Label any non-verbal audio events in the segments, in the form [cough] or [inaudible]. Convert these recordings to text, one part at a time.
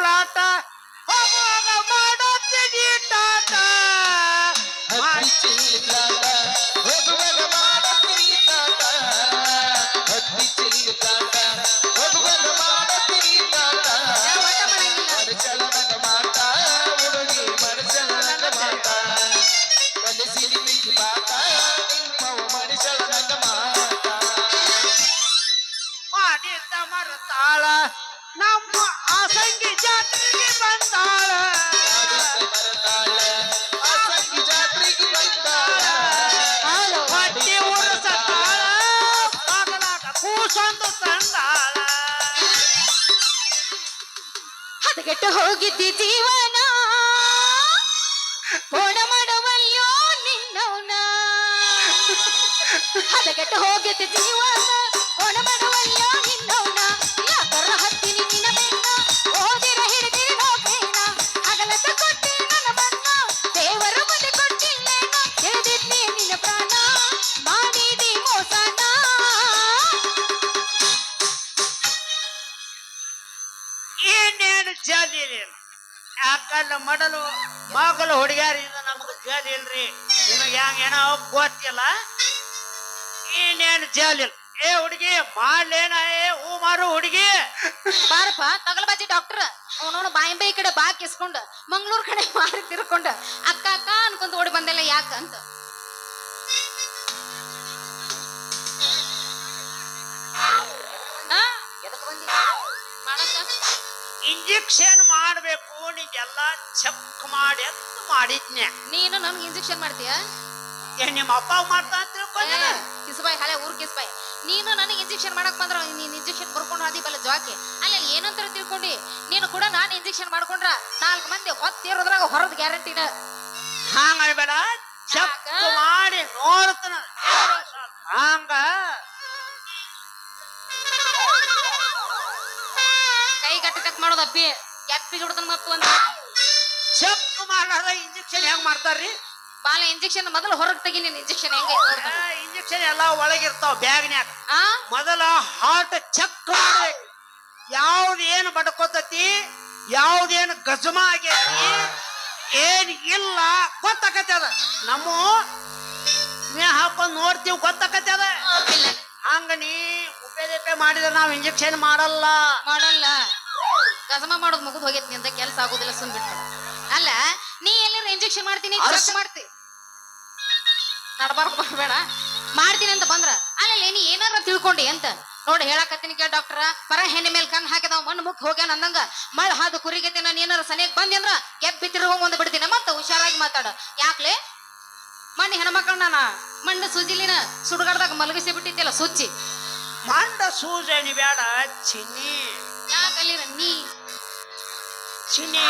ಪ್ಲಾಟ ಹೋಗುವಾಗ ಮಾಡುತ್ತೀನಿ ಚಿಲ್ಲಾಟ ಹೋಗುವಾಗ ಮಾಡತ್ತೀರಿ ತಾಟ ಹತ್ತಿ ಹೋಗುವಾಗ ಹದಗೆಟ್ಟು ಹೋಗಿದ್ದಿ ಜೀವನ. [laughs] ಕೋಣ ಮಾಡವಲ್ಲೋ ನಿನ್ನವನ. [laughs] ಹದಗೆಟ್ಟು ಹೋಗಿದ್ದಿ ಜೀವನ. ಕೋಣ ಮಾಡವಲ್ಲೋ ನಿನ್ನವನ. ಏನೇನು ಜಾಲಿ ಯಾಕಲ್ಲ ಮಡಲು ಮಗಲು ಹುಡುಗ್ಯಾರಿಂದ ನಮಗ ಜಾಲಿ ಇಲ್ರಿ. ನಿಮಗೆ ಹೆಂಗ ಏನೋ ಗೊತ್ತಿಲ್ಲ. ಏನೇನು ಜಾಲಿ ಇಲ್ಲ. ಏ ಹುಡುಗಿ, ಮಾಡ್ಲೇನ? ಏ, ಹೂ ಮಾರು ಹುಡುಗಿ. ಬಾರಪ್ಪ ತಗಲಬಾಜಿ ಡಾಕ್ಟರ್. ಅವನವನು ಬಾಯಿಂಬೆ ಈ ಕಡೆ ಬಾ ಕಿಸ್ಕೊಂಡ ಮಂಗಳೂರು ಕಡೆ [laughs] ಮಾರಿ ತಿರ್ಕೊಂಡ ಅಕ್ಕ ಅಕ್ಕ ಅನ್ಕೊಂತ ಓಡಿ ಬಂದಿಲ್ಲ ಯಾಕ ಇಂಜೆಕ್ಷನ್ ಮಾಡ್ಬೇಕು ನಿಂಗೆಲ್ಲ ಚೆಕ್ ಮಾಡಿ ಅಂತ ಮಾಡಿದ್ನೆ. ನೀನು ನಮ್ಗೆ ಇಂಜೆಕ್ಷನ್ ಮಾಡ್ತೀಯ? ಏ ನಿಮ್ಮ ಅಪ್ಪ ಮಾಡ್ತಾ ಅಂತ ತಿಳ್ಕೊಂಡ ಕಿಸ್ಬಾಯ್ ಹಳೆ ಊರ್ ಕಿಸ್ಬಾಯ್. ನೀನು ನನಗೆ ಇಂಜೆಕ್ಷನ್ ಮಾಡಕ್ ಬಂದ್ರ ನೀನ್ ಇಂಜೆಕ್ಷನ್ ಬರ್ಕೊಂಡು ಅದಿ ಬಲ್ಲ ಜಾಕೆ. ಅಲ್ಲ ಏನಂತ ತಿಳ್ಕೊಂಡಿ. ನೀನು ಕೂಡ ನಾನು ಇಂಜೆಕ್ಷನ್ ಮಾಡ್ಕೊಂಡ್ರ ನಾಲ್ಕು ಮಂದಿ ಹೊತ್ತಿರೋದ್ರಾಗ ಹೊರದ್ ಗ್ಯಾರಂಟಿನ ಹಾಂಗ ಬೇಡ ಚೆಕ್ ಮಾಡಿ ನೋಡ್ತಾನ. ಹಂಗ ಮಾಡೋದು ಅಪ್ಪಿ ಎಪ್ಪಿ ಹಿಡ್ದನ್ ಮತ್ತು ಒಂದ್ ಚೆಕ್ ಮಾಡಾರ ಇಂಜೆಕ್ಷನ್ ಹೆಂಗ್ ಮಾಡ್ತಾರ್ರಿ? ಬಾಲ ಇಂಜೆಕ್ಷನ್ ಮೊದಲು ಹೊರಗೆ ತೆಗಿ ನೀನ್ ಇಂಜೆಕ್ಷನ್ ಹೆಂಗೆ ಇಂಜೆಕ್ಷನ್ ಎಲ್ಲ ಒಳಗಿರ್ತಾವ ಬ್ಯಾಗ್ನ್ಯಾಗ. ಆ? ಮೊದಲ ಹಾರ್ಟ್ ಚೆಕ್ ಮಾಡ್ಬೇಕು ಯಾವ್ದು ಏನು ಬಡ್ಕೋತತಿ ಯಾವ್ದೇನು ಗಜಮ ಆಗೈತಿ ಏನ್ ಇಲ್ಲ ಗೊತ್ತಾಕತಿ ಅದ. ನಮ್ಮ ನೀ ಹಾಕೊಂಡ್ ನೋಡ್ತೀವಿ ಗೊತ್ತಾಕತಿ ಅದ. ಹಂಗ ನೀ ಉಪೇದಪೆ ಮಾಡಿದ್ರೆ ನಾವ್ ಇಂಜೆಕ್ಷನ್ ಮಾಡಲ್ಲ. ಮಾಡಲ್ಲ. ಗಜಮ ಮಾಡೋದು ಮುಗಿದು ಹೋಗೈತಿ ನಿಂದ ಕೆಲಸ ಆಗೋದಿಲ್ಲ ಸುಮ್ ಬಿಟ್ಬಿಡ. ಅಲ್ಲ ನೀ ಎಲ್ಲರ ಇಂಜೆಕ್ಷನ್ ಮಾಡ್ತೀನಿ ಮಾಡ್ತಿ? ನಡಬಾರ್ದು ಬೇಡ. ಮಾಡ್ತೀನಿ ಅಂತ ಬಂದ್ರ ಅಲ್ಲ ನೀ ಏನಾರ ತಿಳ್ಕೊಂಡಿ ಅಂತ. ನೋಡಿ ಹೇಳಕತ್ತೀನಿ ಕೇಳ ಡಾಕ್ಟರ್ ಪರ ಹೆಣ್ಣೆ ಮೇಲೆ ಕಣ್ಣು ಹಾಕಿದ ಮಣ್ಣು ಮುಖ ಹೋಗ್ಯಾನ ಅಂದಂಗ ಮಳೆ ಹಾದು ಕುರಿಗತಿ ನಾನು ಏನಾರ ಸನಿಯಾಗಿ ಬಂದಿ ಅಂದ್ರ ಕೆಪ್ ಬಿತ್ತಿರ ಹೋಗ್ ಒಂದ್ ಬಿಡ್ತೀನಿ. ಮತ್ತ ಹುಷಾರಾಗಿ ಮಾತಾಡ. ಯಾಕ್ಲೆ? ಮಣ್ಣು ಹೆಣ್ಮಕ್ಳು ನಾನ. ಮಣ್ಣು ಸುಜಿಲಿನ ಸುಡುಗಾಡ್ದಾಗ ಮಲಗಿಸಿ ಬಿಟ್ಟಿದ್ದಿಲ್ಲ ಸುಚ್ಚಿ. ಮಂಡ ಸೂಜನಿ ಬೇಡ ಚಿನ್ನಿ. ಯಾಕಲ್ಲಿರ ನೀ ಚಿನ್ನಿ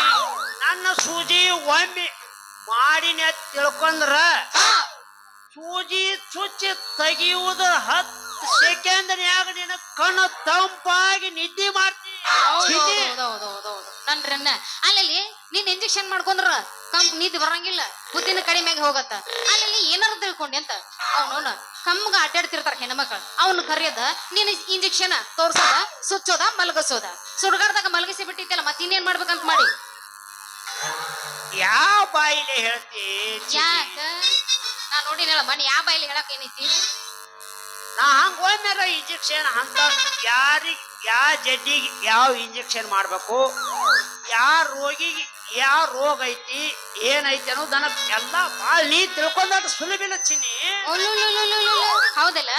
ನನ್ನ ಸೂಜಿ ಒಮ್ಮೆ ಮಾಡಿನ ತಿಳ್ಕೊಂಡ್ರ ಸೂಜಿ ಚುಚ್ಚಿ ತೆಗಿಯುವುದು ಹತ್ತು ಸೆಕೆಂಡ್ನ್ಯಾಗ ನಿನ್ನ ಕಣ್ಣು ತಂಪಾಗಿ ನಿದ್ದೆ ಮಾಡ್ತೀನಿ ಹೌದು, ಅಲ್ಲಲ್ಲಿ ನೀನ್ ಇಂಜೆಕ್ಷನ್ ಮಾಡ್ಕೊಂಡ್ರ? ಕಂಪ್ ನಿದ್ದೆ ಬರಂಗಿಲ್ಲ ಬುದ್ಧಿನ ಕಡಿಮೆಗೆ ಹೋಗತ್ತ. ಅಲ್ಲಿ ಏನಾರ ತಿಳ್ಕೊಂಡಿ ಅಂತ? ಅವನವನ ಕಮ್ಮಗ ಅಡ್ಡಾಡ್ತಿರ್ತಾರ ಹೆಣ್ಮಕ್ಳು. ಅವನು ಕರೆಯದ ನೀನ್ ಇಂಜೆಕ್ಷನ್ ತೋರ್ಸೋದ ಸುಚ್ಚೋದ ಮಲಗಸೋದ. ಸುಡುಗಾಡ್ದಾಗ ಮಲಗಿಸಿ ಬಿಟ್ಟಿದ್ದಲ್ಲ ಮತ್ತೆ ಇನ್ನೇನ್ ಮಾಡ್ಬೇಕಂತ ಮಾಡಿ? ಯಾವ ಬಾಯಿಲೆ ಹೇಳ್ತಿ? ಯಾಕ? ನಾ ನೋಡಿನಲ್ಲ ಮನೆ ಯಾವ ಬಾಯಿಲೆ ಹೇಳಕ್ ಏನೈತಿ? ನಾ ಹಂಗ ಒಮ್ಮೆರ ಇಂಜೆಕ್ಷನ್ ಅಂತ ಯಾರಿಗ್ ಯಾವ ಜಡ್ಡಿಗೆ ಯಾವ ಇಂಜೆಕ್ಷನ್ ಮಾಡ್ಬೇಕು? ಯಾವ ರೋಗಿಗೆ ಯಾವ ರೋಗ ಐತಿ ಏನೈತಿ ಅನ್ನೋದನ್ನ ಎಲ್ಲ ಭಾಳ ನೀ ತಿಳ್ಕೊಂಡಾಟ ಸುಲಭಿನ ಚಿನ್ನಿ. ಹೌದಲ್ಲ?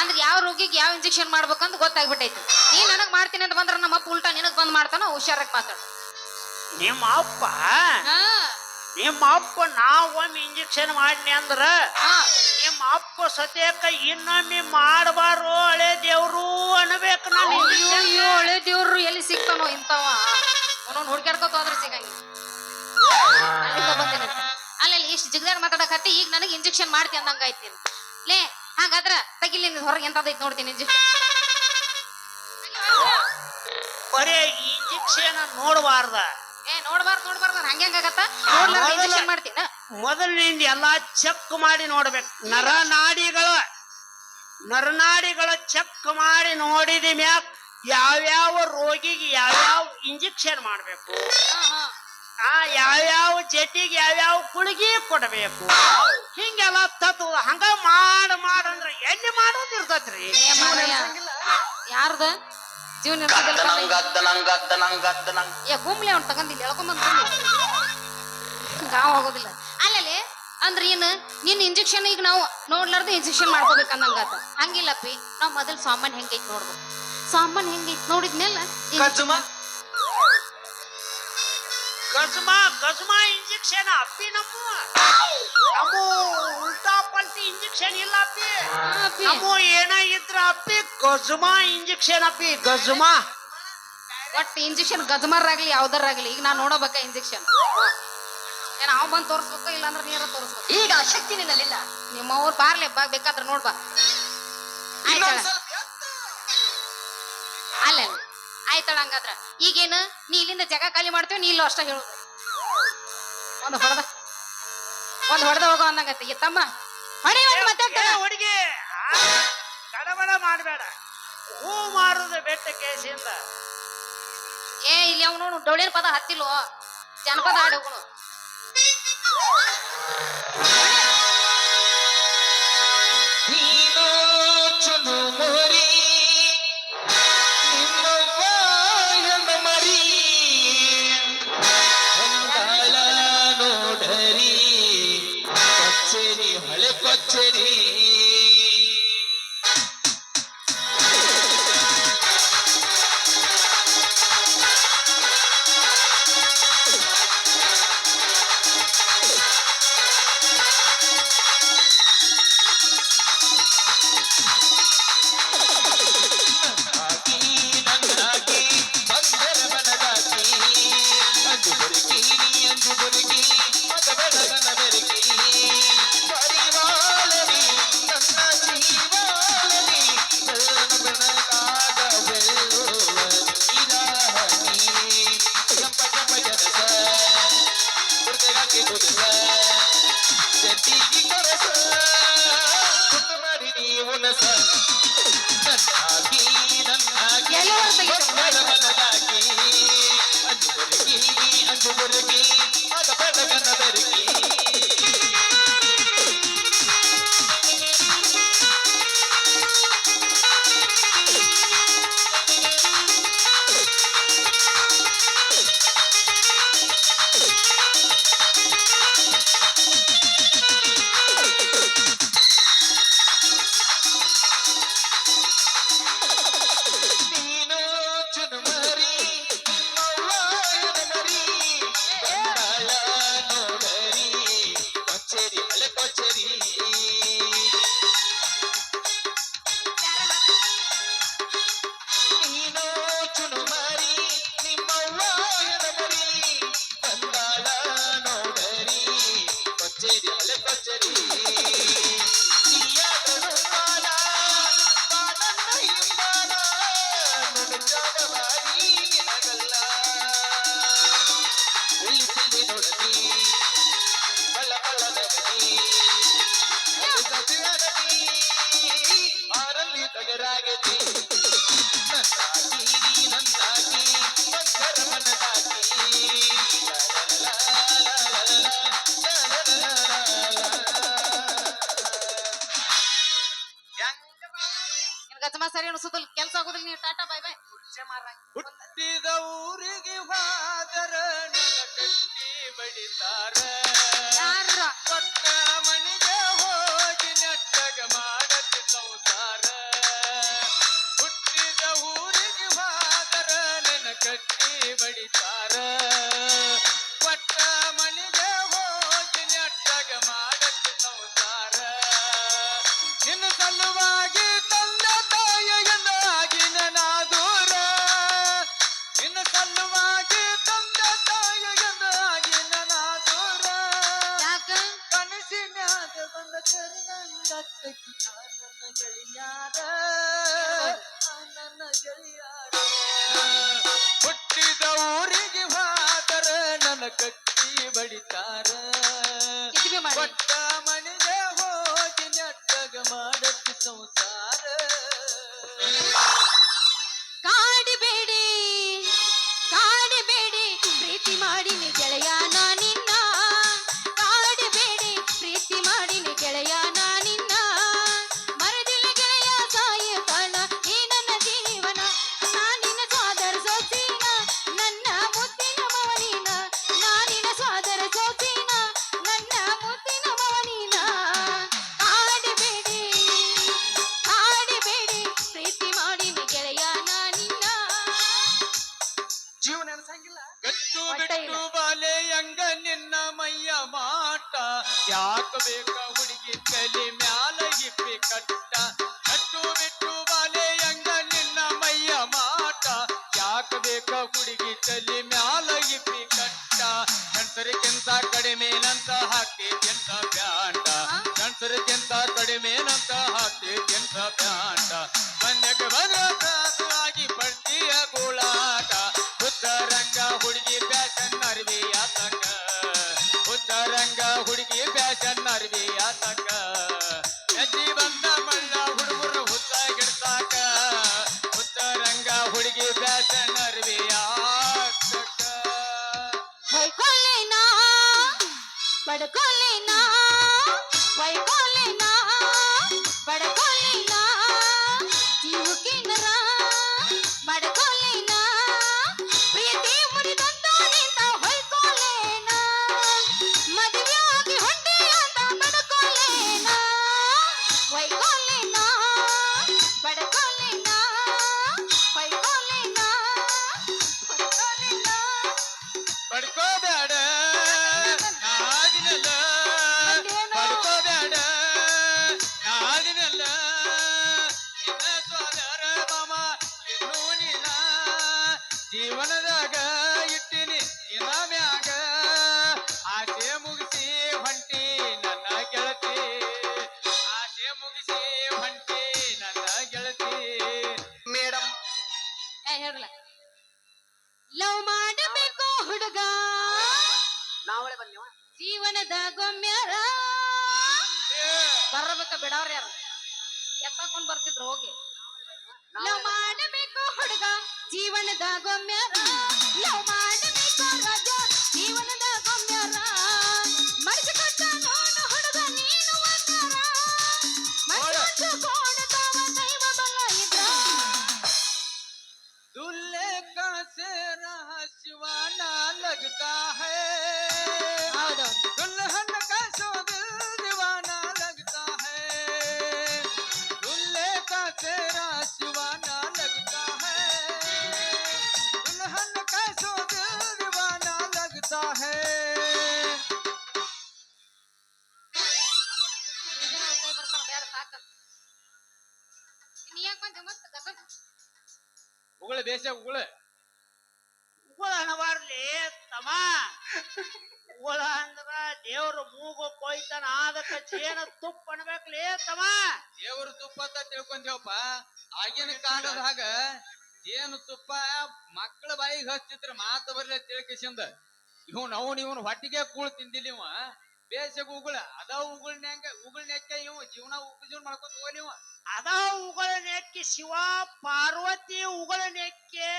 ಅಂದ್ರೆ ಯಾವ ರೋಗಿಗೆ ಯಾವ ಇಂಜೆಕ್ಷನ್ ಮಾಡ್ಬೇಕಂತ ಗೊತ್ತಾಗ್ಬಿಟ್ಟೈತಿ. ನೀ ನನಗ್ ಮಾಡ್ತೀನಿ ಅಂತ ಬಂದ್ರ ನಮ್ಮ ಅಪ್ಪ ಉಲ್ಟಾ ನಿನಗ್ ಬಂದ್ ಮಾಡ್ತಾನ ಹುಷಾರಾಗಿ ಮಾತಾಡ. ನಿಮ್ಮ ಅಪ್ಪ ನಿಮ್ಮ ಅಪ್ಪ ನಾ ಒಮ್ಮೆ ಇಂಜೆಕ್ಷನ್ ಮಾಡಿನಿ ಅಂದ್ರ ಹಾ. ನಿಮ್ಮ ಅಪ್ಪ ಸದ್ಯಕ್ಕ ಇನ್ನೊಮ್ಮೆ ಮಾಡಬಾರು ಹಳೆ ದೇವ್ರು ಅನ್ಬೇಕು ನಾನು. ಹಳೆ ದೇವ್ರು ಎಲ್ಲಿ ಸಿಗ್ತಾನೋ ಇಂತವ ಅವನವ್ನು ಹುಡ್ಕ್ಯಾಡ್ಕೋತ ಹೋದ್ರೆ ಸಿಗಂಗಿಲ್ಲ. ಅಲ್ಲಿಂದ ಬಂದೇನಂತ ಅಲ್ಲಲ್ಲಿ ಇಷ್ಟು ಜಿಗ್ದಾಡ್ ಮಾತಾಡಕತ್ತಿ ಈಗ ನನಗೆ ಇಂಜೆಕ್ಷನ್ ಮಾಡ್ತಿ ಅಂದಂಗ ಐತಿ ಲೇ ಹಾಗಾದ್ರ ತಗಿಲಿ ಹೊರಗೆ ಎಂತದೈತಿ ನೋಡ್ತೀನಿ ಇಂಜೆಕ್ಷನ್ ಬರೇ ಇಂಜೆಕ್ಷನ್ ನೋಡಬಾರ್ದ. ಏ ನೋಡಬಾರ್ದು ನೋಡಬಾರ್ದು ಹಂಗೆ ಹಂಗಾಗತ್ತ ನೋಡ್ಲಾರ್ದ ಇಂಜೆಕ್ಷನ್ ಮಾಡ್ತೀನ. ಮೊದಲಿನಿಂದ ಎಲ್ಲಾ ಚೆಕ್ ಮಾಡಿ ನೋಡ್ಬೇಕು. ನರನಾಡಿಗಳ ನರನಾಡಿಗಳ ಚೆಕ್ ಮಾಡಿ ನೋಡಿದ ಮ್ಯಾಕ್. ಯಾವ್ಯಾವ ರೋಗಿಗೆ ಯಾವ್ಯಾವ ಇಂಜೆಕ್ಷನ್ ಮಾಡ್ಬೇಕು? ಹಾ ಹಾ ಆ ಯಾವ್ಯಾವ ಜಟ್ಟಿಗೆ ಯಾವ್ಯಾವ ಗುಳಿಗೆ ಕೊಡಬೇಕು? ಹಿಂಗೆಲ್ಲ ತತ್ವ ಹಂಗ ಮಾಡ ಮಾಡಂದ್ರ ಎಣ್ಣೆ ಮಾಡೋದು ಇರ್ತೈತ್ರಿ ಯಾರ್ದ? ಜೀವನ ನಂಗ್ ಗದ್ದನಂಗ್ ಗದ್ದನಂಗ್ ಗದ್ದನಂಗ್ ಗದ್ದನಂಗ್ ಏ ಗುಮ್ಲಿ ಅವ್ನು ತಗೊಂಡಿಲ್ಲ ಎಳ್ಕೊಂಬಂದ್ ಗಾವ್ ಹೋಗೋದಿಲ್ಲ ಅಲ್ಲಲ್ಲಿ ಅಂದ್ರೆ ಏನು ನಿನ್ನ ಇಂಜೆಕ್ಷನ್ ಈಗ ನಾವು ನೋಡ್ಲಾರ್ದು ಇಂಜೆಕ್ಷನ್ ಮಾಡ್ಕೋಬೇಕು ಅಂದಂಗಾತ ಹಂಗಿಲ್ಲಪ್ಪಿ ನಾವ್ ಮೊದಲ್ ಸಾಮಾನ್ ಹೆಂಗೈತಿ ನೋಡ್ಬೇಕು. ಸಾಮಾನ್ ಹೆಂಗೈತ್ ನೋಡಿದ್ನೆಲ್ಲ ಕಜ್ಮ ಕಜ್ಮ ಕಜ್ಮ ಇಂಜೆಕ್ಷನ್ ಅಪ್ಪಿ ನಮ್ಮ. ನಮ್ಮ ಉಲ್ಟಾ ಪಲ್ಟಿ ಇಂಜೆಕ್ಷನ್ ಇಲ್ಲ ಅಪ್ಪಿ. ನಮ್ಮ ಏನ ಇದ್ರ ಅಪ್ಪಿ ಗಜ್ಮಾ ಇಂಜೆಕ್ಷನ್ ಅಪ್ಪಿ ಗಜ್ಮಾ ಒಟ್ಟು ಇಂಜೆಕ್ಷನ್ ಗಜಮಾರಾಗ್ಲಿ ಯಾವ್ದಾರಾಗ್ಲಿ ಈಗ ನಾ ನೋಡಬೇಕ ಇಂಜೆಕ್ಷನ್ ಏನ್ ಅವ್ ಬಂದ್ ತೋರ್ಸ್ಬೇಕ ಇಲ್ಲ ಅಂದ್ರೆ ನೀರ ತೋರ್ಸ್ಬೇಕು. ಈಗ ಆ ಶಕ್ತಿ ನಿನ್ನಲ್ಲಿಲ್ಲ. ನಿಮ್ಮವ್ರು ಬಾರ್ಲಿ ಬಾರ್ಲೆ ಬೇಕಾದ್ರೆ ನೋಡ್ಬಾ ಆಯ್ತಲ್ಲ. ಅಲ್ಲ ಆಯ್ತಾಳ ಹಂಗಾದ್ರ. ಈಗೇನು? ನೀ ಇಲ್ಲಿಂದ ಜಗ ಖಾಲಿ ಮಾಡ್ತೀವಿ ನೀ ಇಲ್ಲೂ ಅಷ್ಟ ಹೇಳುದು ಒಂದ್ ಹೊಡೆದ. ಒಂದ್ ಹೊಡೆದ ಹೋಗೋ ಅಂದಂಗತ್ತೆ ಈ ತಮ್ಮ. ಹೊಡಿ ಒಂದ್ ಮತ್ತೆ ಏ ಹುಡುಗಿ. ಗಡಬಡ ಮಾಡಬೇಡ. ಹೂ ಮಾರುದು ಬೆಟ್ಟ ಕೇಸಿಂದ. ಏ ಇಲ್ಲಿ ಅವನು ಡೊಳ್ಳಿನ ಪದ ಹತ್ತಿಲ್ವೋ? ಜನಪದ ಹಾಡು ಹೋಗೋಣ ಕೆಲಸದಲ್ಲಿ ಕೆಲಸ ಆಗೋದಿಲ್ಲ ನೀವು ಟಾಟಾ ಯಾಕ ಬೇಕ ಹುಡುಗಿ ಕಲಿ ಮ್ಯಾಲ ಇಪ್ಪಿ ಕಟ್ಟ ಗಂಡಸರಿಗಿಂತ ಕಡಿಮೆನಂತ ಹಾಕ್ತಿದ್ಯಂತ ಬ್ಯಾಂಡ ಗಂಡಸರಿಗಿಂತ ಕಡಿಮೆನಂತ ಹಾಕ್ತಿದ್ಯಂತ ಬ್ಯಾಂಡ ಬಂದಕ್ಕೆ ಬಂದ್ರ ತ್ರಾಸವಾಗಿ ಪಡ್ತೀಯ ಗೋಳಾಟ ಉತ್ತರಂಗ ಹುಡುಗಿ ಫ್ಯಾಷನ್ ಅರ್ವಿ ಆತಕ ಉತ್ತರಂಗ ಹುಡುಗಿ ಫ್ಯಾಷನ್ ಅರ್ವಿ ಆತಕ ಹುಡುಗಿ ಜೀವನದಾಗ ಇಟ್ಟಿನಿ ನಿನ್ನ ಮ್ಯಾಗ. ಆಸೆ ಮುಗಿಸಿ ಹೊಂಟಿ ನನ್ನ ಗೆಳತಿ. ಆಸೆ ಮುಗಿಸಿ ಹೊಂಟಿ ನನ್ನ ಗೆಳತಿ. ಮೇಡಮ್ ಏ ಹೇಳ್ರಲ್ಲ ಲವ್ ಮಾಡಬೇಕು ಹುಡುಗ. ನಾವಳೆ ಬಂದೇವ ಜೀವನದ ಗೊಮ್ಮ್ಯಾರ ಬರಬೇಕ ಬಿಡವ್ರ ಯಾರು? ಎತ್ತಕೊಂಡ್ ಬರ್ತಿದ್ರು ಹೋಗಿ. ಜೀವನದ ಉಗುಳು ಉಗುಳ ಉಗುಳು ಉಗುಳ ಅನಬಾರ್ಲಿ ತಮ್ಮ. ಉಗುಳ ಅಂದ್ರ ದೇವ್ರ ಮೂಗು ಕೊಯ್ತಾನ ಅದಕ್ಕ ಜೇನ ತುಪ್ಪ ಅನ್ಬೇಕ್ಲಿ ತಮ್ಮ. ದೇವ್ರ ತುಪ್ಪ ಅಂತ ತಿಳ್ಕೊಂತೇವಪ್ಪ. ಆಗಿನ ಕಾಲದಾಗ ಜೇನು ತುಪ್ಪ ಮಕ್ಕಳ ಬಾಯಿಗೆ ಹಚ್ಚಿದ್ರ ಮಾತು ಬರ್ಲಿ ತಿಳ್ಕಿಸಿಂದ ಇವನ್ ಅವನ್ ಇವನ್ ಹೊಟ್ಟಿಗೆ ಕೂಳ್ ತಿಂದಿಲ್ಲ ಇವ. ಬೇಸಗ ಉಗುಳ ಅದ ಉಗುಳ್ನ್ಯಾಂಗ ಉಗುಳ್ನ್ಯಾಕ ಇವ ಜೀವನ ಉಪಜೀವನ ಮಾಡ್ಕೊಂತ ಹೋಗ್ಲಿ ನೀವು ಅದ ಉಗುಳ ನೆಕ್ಕಿ ಶಿವ ಪಾರ್ವತಿ ಉಗುಳ ನೆಕ್ಕೆ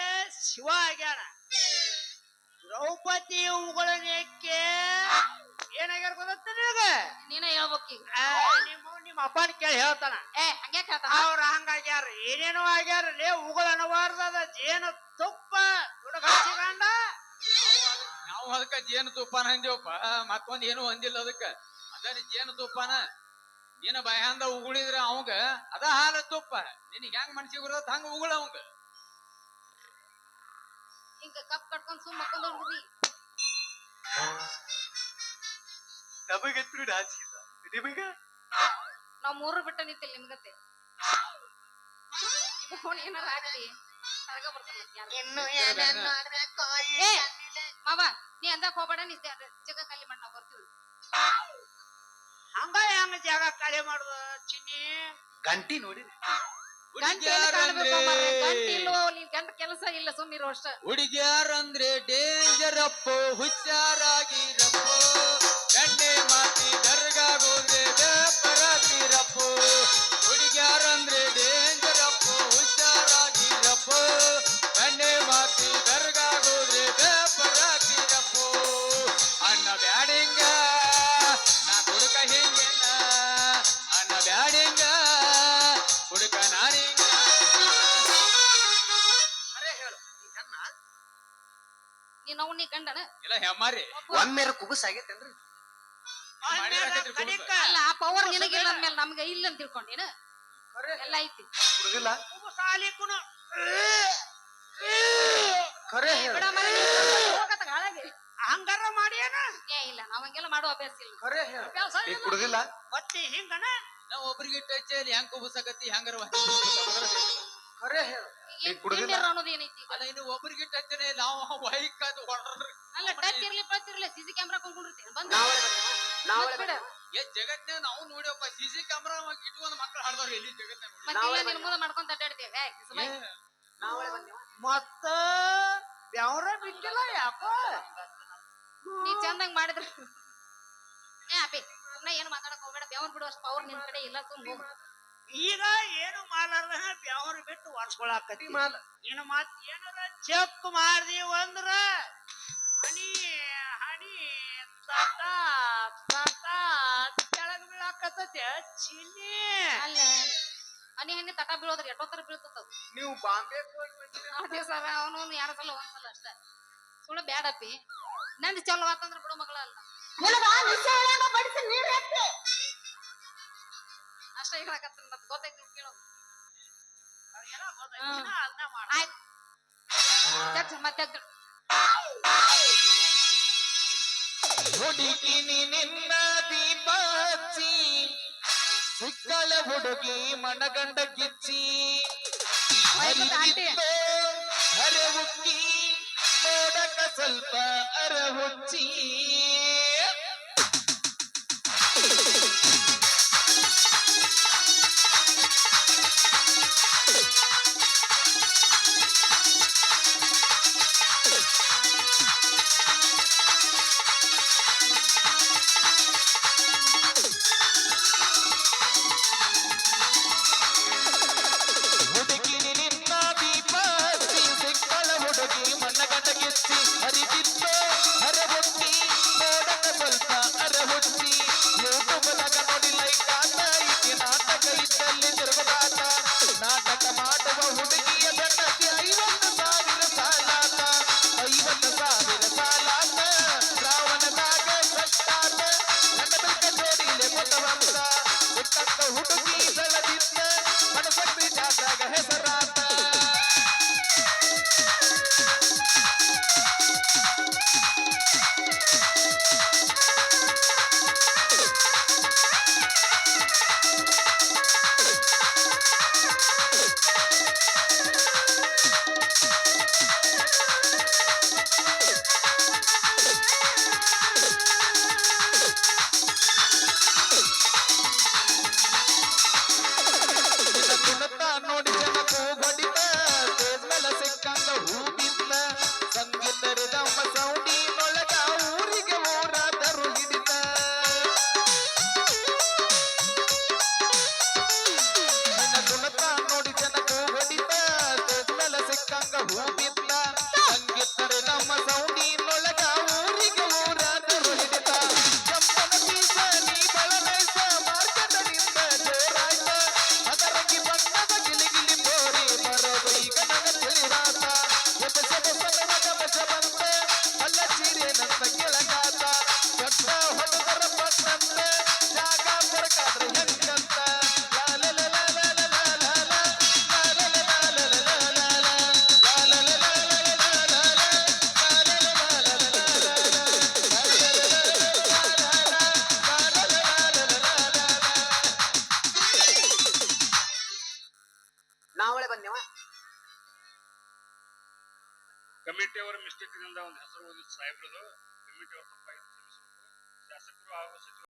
ಶಿವ ಆಗ್ಯಾನ ದ್ರೌಪದಿ ಉಗುಳ ನೆಕ್ಕೆ ಏನಾಗ್ಯಾರ ಗೊತ್ತ ನಿನಗ? ನೀನ ಹೇಳ್ಬೇಕು ಈಗ. ನಿಮ್ಮ ನಿಮ್ಮ ಅಪ್ಪನ ಕೇಳಿ ಹೇಳ್ತಾನ. ಏ ಹಂಗೆ ಹೇಳ್ತಾನ? ಅವ್ರ ಹಂಗಾಗ್ಯಾರ ಏನೇನೋ ಆಗ್ಯಾರ ಲೇ ಉಗುಳ ಅನಬಾರ್ದದ ಜೇನ ತುಪ್ಪ ಹುಡುಗ ಹಚ್ಚಿಕೊಂಡ ನಾವು ಅದಕ್ಕ ಜೇನು ತುಪ್ಪನ ಅಂದೇವಪ್ಪ ಮತ್ತೊಂದ್ ಏನು ಹೊಂದಿಲ್ಲ ಅದಕ್ಕ. ಅದ ಜೇನು ತುಪ್ಪನ ನೀನ ಬಾಯಾಂದ ಉಗುಳಿದ್ರ ಅವಂಗ ಅದ ಹಾಲ ತುಪ್ಪ. ನಿನಗ್ ಹೆಂಗ್ ಮನ್ಸಿಗೆ ಬರ್ತದ ಹಂಗ ಉಗುಳ ಅವಂಗ. ಹಿಂಗ ಕಪ್ ಕಟ್ಕೊಂಡ್ ಸುಮ್ ಮಕ್ಕೊಂಡ್ ಹುಡುಗಿ ನಮಗಂತೂ ನಾಚಿಲ್ಲ ನಿಮಗ? ನಾವ್ ಮೂರು ಬಿಟ್ಟ ನಿಂತಿಲ್ಲ ನಿಮ್ಗತ್ತೆ ಫೋನ್ ಏನಾರ ಹಾಕ್ತಿ ಹೊರಗ ಬರ್ತಾನ ಇನ್ನು ಏ ಮಾವ. ನೀ ಅಂದಕ್ ಹೋಗ್ಬೇಡ ನೀ ಜಗ ಖಾಲಿ ಮಾಡಿ ನಾವು ಬರ್ತೀವಿ. ಹಂಗ ಹೆಂಗ ಜಾಗ ಖಾಲಿ ಮಾಡುದ ಚಿನ್ನಿ? ಗಂಟಿ ನೋಡಿ ಕೆಲಸ ಇಲ್ಲ ಸುಮ್ಮಿರೋ ಅಷ್ಟ. ಹುಡುಗಿಯಾರಂದ್ರೆ ಡೇಂಜರ್ ಅಪ್ಪ ಹುಚ್ಚಾರಾಗಿರಪ್ಪೋ ಗಂಡೆ ಮಾತಿ ದರ್ಗಾಗೋದ್ರೆ ಪರತಿರಪ್ಪೋ ಡೇಂಜರ್ ಅಪ್ಪೋ ಹುಷಾರಾಗಿರಪ್ಪೋ ಒಮ್ಮೆರ ಆಗೈತೇನ್ರಿ? ಮಾಡಿರಾಕತ್ರಿ ಅಲ್ಲ ಆ ಪವರ್ ನಿನಗಿಲ್ಲ ಅಂದ್ಮೇಲೆ ನಮ್ಗೆ ಇಲ್ಲ ಅಂತ ತಿಳ್ಕೊಂಡೇನ ಎಲ್ಲ ಐತಿ. ಖರೆ ಹೇಳ. ಹಂಗಾರ ಮಾಡಿ ಏ ಇಲ್ಲ ನಾವ್ ಹಂಗೆಲ್ಲ ಮಾಡೋ ಅಭ್ಯಾಸ ಇಲ್ಲ. ಖರೆ ಹೇಳ. ಅಭ್ಯಾಸ ಈ ಇಲ್ಲ. ಕುಡ್ದಿಲ್ಲ. ಮತ್ತೆ ಹಿಂಗನ? ನಾವ್ ಒಬ್ರಿಗೆ ಟಚ್ ಅಲ್ಲಿ ಹೆಂಗ್ ಕುಬಸಕತ್ತಿ ಹೆಂಗಾರ ಖರೆ ಹೇಳ. ಈ ಕುಡ್ದಿಲ್ಲ? ಅನ್ನೋದು ಏನೈತಿ? ಈಗ? ಅಲ್ಲ ಇನ್ನು ಒಬ್ರಿಗೆ ಟಚ್ ನಾವು ವೈಕ್ ಅದು ಹೊಡ್ರಿ ಅಲ್ಲ ಟಚ್ ಇರ್ಲಿ ಪಚ್ ಇರ್ಲಿ ಸಿಸಿ ಕ್ಯಾಮ್ರಾ ಕೊಂಡ್ಕೊಂಡಿರ್ತೀನಿ ಬಂದ ನಾವಳೆ ಬಿಡ. ಏ ಜಗತ್ನ್ಯಾಗ ನಾವು ನೋಡ್ಯಪ್ಪ ಕ್ಯಾಮ್ರಾ ಇಟ್ಕೊಂಡ್ ಮಕ್ಳು ಹಾಡ್ದವ್ರು ಎಲ್ಲಿ? ಜಗತ್ನ್ಯಾಗ ನೋಡಿ. ಮತ್ತೆ ಇಲ್ಲ ನಿನ್ ಮುಂದೆ ಮಾಡ್ಕೊಂತ ಅಡ್ಡಾಡ್ತೀವಿ ಏ. ನಾವಳೆ ಬಂದೇವ. ಮತ್ತ ಬ್ಯಾವ್ರ ಬಿಟ್ಟಿಲ್ಲ ಯಾಕೋ? ನೀ ಚಂದಂಗ್ ಮಾಡಿದ್ರು. ಏ ಅಪ್ಪಿ ಸುಮ್ನೆ ಏನು ಮಾತಾಡಕ್ ಹೋಗ್ಬೇಡ. ಬೆವರ್ ಬಿಡು ಅಷ್ಟು ಪವರ್ ನಿನ್ ಕಡೆ ಇಲ್ಲ ಸುಮ್ ಹೋಗು. ಈಗ ಏನು ಮಾಡಾರ್ದ ಬ್ಯಾವ್ರ ಬಿಟ್ಟು ಒರ್ಸ್ಕೊಳಕತಿ ಮಾಲ ನಿನ್ನ ಮತ್ ಏನಾರ ಚೆಕ್ ಮಾಡ್ದೀವ ಅಂದ್ರ ಹನಿ ಹನಿ ತಟ ತಟ ಕೆಳಗ್ ಬೀಳಾಕತ್ತೈತೆ ಚಿನ್ನಿ. ಅಲ್ಲ. ಹನಿ ಹನಿ ತಟ ಬೀಳೋದ್ರ ಎಷ್ಟೋತ್ತರ ಬೀಳ್ತದ ನೀವು ಬಾಂಬೆ ಅದೇ ಸಲ ಅವನು ಯಾರ ಸಲ ಒಂದ್ಸಲ ಅಷ್ಟೇ. ಸುಳ್ಳು ಬ್ಯಾಡಪ್ಪಿ. ನಂದು ಚಲೋ ಆತಂದ್ರ ಬಿಡು ಮಗಳ ಅಲ್ಲ ನಿಶ್ಚಯ ಬಡಿಸಿ ಮತ್ ಕಷ್ಟ ಹೇಳಕತ್ತ ಮತ್ ಗೊತ್ತೈತಿ ಕೇಳೋದು. ಹುಡುಗಿನಿ ನಿನ್ನ ದೀಪ ಹಚ್ಚಿ ಸಿಕ್ಕಳ ಹುಡುಗಿ ಮನಗಂಡ ಕಿಚ್ಚಿ. ಅರೆ ಹುಕ್ಕಿ ನೋಡಕ ಸ್ವಲ್ಪ ಅರ ಹುಚ್ಚಿ